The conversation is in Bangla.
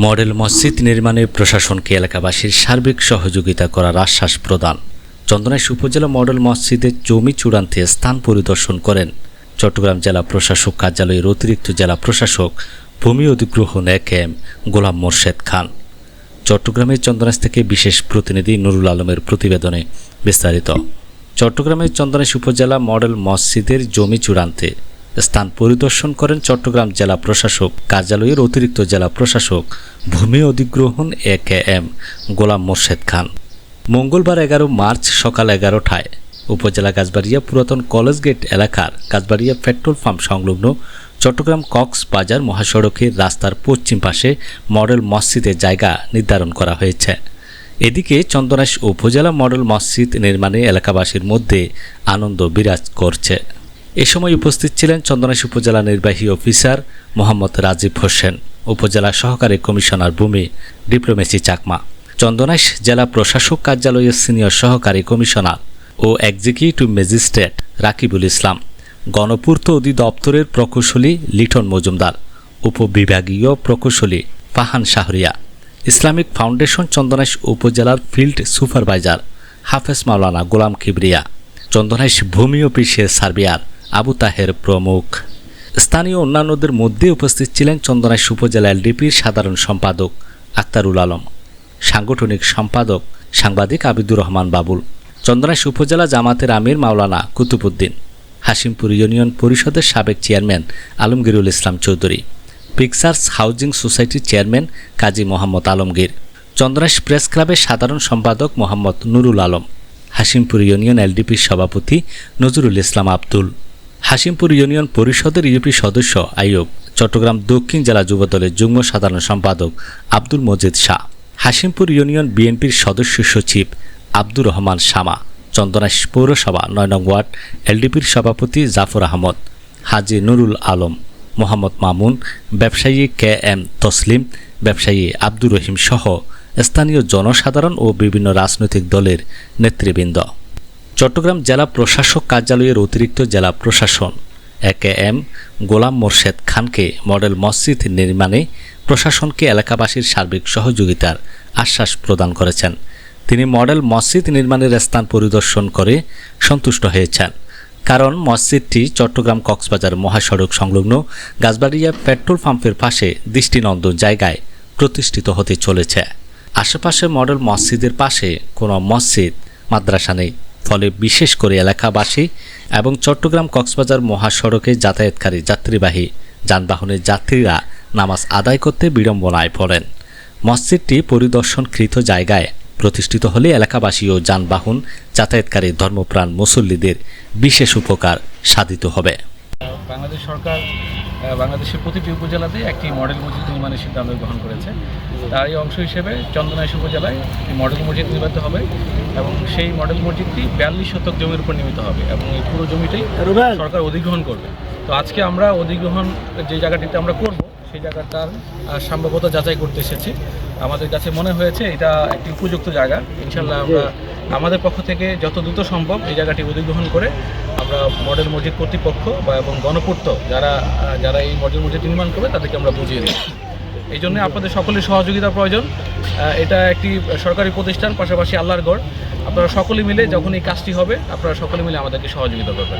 মডেল মসজিদ নির্মাণে প্রশাসনকে এলাকাবাসীর সার্বিক সহযোগিতা করার আশ্বাস প্রদান। চন্দনাইশ উপজেলা মডেল মসজিদের জমি চূড়ান্তে স্থান পরিদর্শন করেন। চট্টগ্রাম জেলা প্রশাসক কার্যালয়ের অতিরিক্ত জেলা প্রশাসক ভূমি অধিগ্রহণ এক এম গোলাম মোর্শেদ খান। চট্টগ্রামের চন্দনাইশ থেকে বিশেষ প্রতিনিধি নুরুল আলমের প্রতিবেদনে বিস্তারিত। চট্টগ্রামের চন্দনাইশ উপজেলা মডেল মসজিদের জমি চূড়ান্তে স্থান পরিদর্শন করেন চট্টগ্রাম জেলা প্রশাসক, কার্যালয়ের অতিরিক্ত জেলা প্রশাসক, ভূমি অধিগ্রহণ এ কে এম গোলাম মোর্শেদ খান। মঙ্গলবার এগারো মার্চ সকাল এগারোটায় উপজেলা গাছবাড়িয়া পুরাতন কলেজ গেট এলাকার গাছবাড়িয়া পেট্রোল পাম্প সংলগ্ন চট্টগ্রাম কক্স বাজার মহাসড়কের রাস্তার পশ্চিম পাশে মডেল মসজিদের জায়গা নির্ধারণ করা হয়েছে। এদিকে চন্দনাইশ উপজেলা মডেল মসজিদ নির্মাণে এলাকাবাসীর মধ্যে আনন্দ বিরাজ করছে। এ সময় উপস্থিত ছিলেন চন্দনাইশ উপজেলা নির্বাহী অফিসার মোহাম্মদ রাজীব হোসেন, উপজেলা সহকারী কমিশনার ভূমি ডিপ্লোমেসি চাকমা। চন্দনাইশ জেলা প্রশাসক কার্যালয়ের সিনিয়র সহকারী কমিশনার ও এক্সিকিউটিভ ম্যাজিস্ট্রেট রাকিবুল ইসলাম, গণপূর্ত অধিদপ্তরের প্রকৌশলী লিটন মজুমদার, উপবিভাগীয় প্রকৌশলী ফাহান শাহরিয়া, ইসলামিক ফাউন্ডেশন চন্দনাইশ উপজেলার ফিল্ড সুপারভাইজার হাফেজ মাওলানা গোলাম কিবরিয়া চন্দনাইশ ভূমি অফিসের সার্বিয়ার আবু তাহের প্রমুখ। স্থানীয় অন্যান্যদের মধ্যে উপস্থিত ছিলেন চন্দনাইশ উপজেলা এলডিপির সাধারণ সম্পাদক আক্তারুল আলম, সাংগঠনিক সম্পাদক সাংবাদিক আবিদুর রহমান বাবুল, চন্দনাইশ উপজেলা জামাতের আমির মাওলানা কুতুবুদ্দিন হাসিমপুর ইউনিয়ন পরিষদের সাবেক chairman Alamgirul Islam Chowdhury, pictures housing সোসাইটির চেয়ারম্যান কাজী মোহাম্মদ আলমগীর চন্দ্রাস প্রেস ক্লাবের সাধারণ সম্পাদক মোহাম্মদ নুরুল আলম হাসিমপুর ইউনিয়ন এলডিপির সভাপতি নজরুল ইসলাম আব্দুল। হাসিমপুর ইউনিয়ন পরিষদের ইউপি সদস্য আইয়ুব, চট্টগ্রাম দক্ষিণ জেলা যুবদলের যুগ্ম সাধারণ সম্পাদক আব্দুল মজিদ শাহ হাসিমপুর ইউনিয়ন বিএনপির সদস্য সচিব আব্দুর রহমান শামা চন্দনাইশ পৌরসভা নয় নং ওয়ার্ড, এলডিপির সভাপতি জাফর আহমদ, হাজি নুরুল আলম, মোহাম্মদ মামুন, ব্যবসায়ী কে এম তসলিম, ব্যবসায়ী আব্দুর রহিম সহ স্থানীয় জনসাধারণ ও বিভিন্ন রাজনৈতিক দলের নেতৃবৃন্দ। চট্টগ্রাম জেলা প্রশাসক কার্যালয়ের অতিরিক্ত জেলা প্রশাসন এ কে এম গোলাম মোর্শেদ খানকে মডেল মসজিদ নির্মাণে প্রশাসনকে এলাকাবাসীর সার্বিক সহযোগিতার আশ্বাস প্রদান করেছেন। তিনি মডেল মসজিদ নির্মাণের স্থান পরিদর্শন করে সন্তুষ্ট হয়েছেন। কারণ মসজিদটি চট্টগ্রাম কক্সবাজার মহাসড়ক সংলগ্ন গাছবাড়িয়া পেট্রোল পাম্পের পাশে দৃষ্টিনন্দন জায়গায় প্রতিষ্ঠিত হতে চলেছে। আশেপাশে মডেল মসজিদের পাশে কোনো মসজিদ, মাদ্রাসা নেই। ফলে বিশেষ করে এলাকাবাসী এবং চট্টগ্রাম কক্সবাজার মহাসড়কে যাতায়াতকারী যাত্রীবাহী যানবাহনের যাত্রীরা নামাজ আদায় করতে বিড়ম্বনায় পড়েন। মসজিদটি পরিদর্শনকৃত জায়গায় প্রতিষ্ঠিত হলে এলাকাবাসী ও যানবাহন যাতায়াতকারী ধর্মপ্রাণ মুসল্লিদের বিশেষ উপকার সাধিত হবে। বাংলাদেশ সরকার বাংলাদেশের প্রতিটি উপজেলাতে একটি মডেল মসজিদ নির্মাণের সিদ্ধান্ত গ্রহণ করেছে। তারই অংশ হিসেবে চন্দনাইশ উপজেলায় একটি মডেল মসজিদ নির্মিত হবে এবং সেই মডেল মসজিদটি বিয়াল্লিশ শতক জমির উপর নির্মিত হবে এবং এই পুরো জমিটাই সরকার অধিগ্রহণ করবে। তো আজকে আমরা অধিগ্রহণ যে জায়গাটিতে আমরা করব সেই জায়গাটার সম্ভাব্যতা যাচাই করতে এসেছি। আমাদের কাছে মনে হয়েছে এটা একটি উপযুক্ত জায়গা। ইনশাল্লাহ আমরা আমাদের পক্ষ থেকে যত দ্রুত সম্ভব এই জায়গাটি অধিগ্রহণ করে আমরা মডেল মসজিদ কর্তৃপক্ষ বা এবং গণপূর্ত যারা যারা এই মডেল মসজিদ নির্মাণ করবে তাদেরকে আমরা বুঝিয়ে দিই। এই জন্য আপনাদের সকলের সহযোগিতা প্রয়োজন। আহ, এটা একটি সরকারি প্রতিষ্ঠান পাশাপাশি আল্লাহর গড়। আপনারা সকলে মিলে যখন এই কাজটি হবে আপনারা সকলে মিলে আমাদেরকে সহযোগিতা করবেন।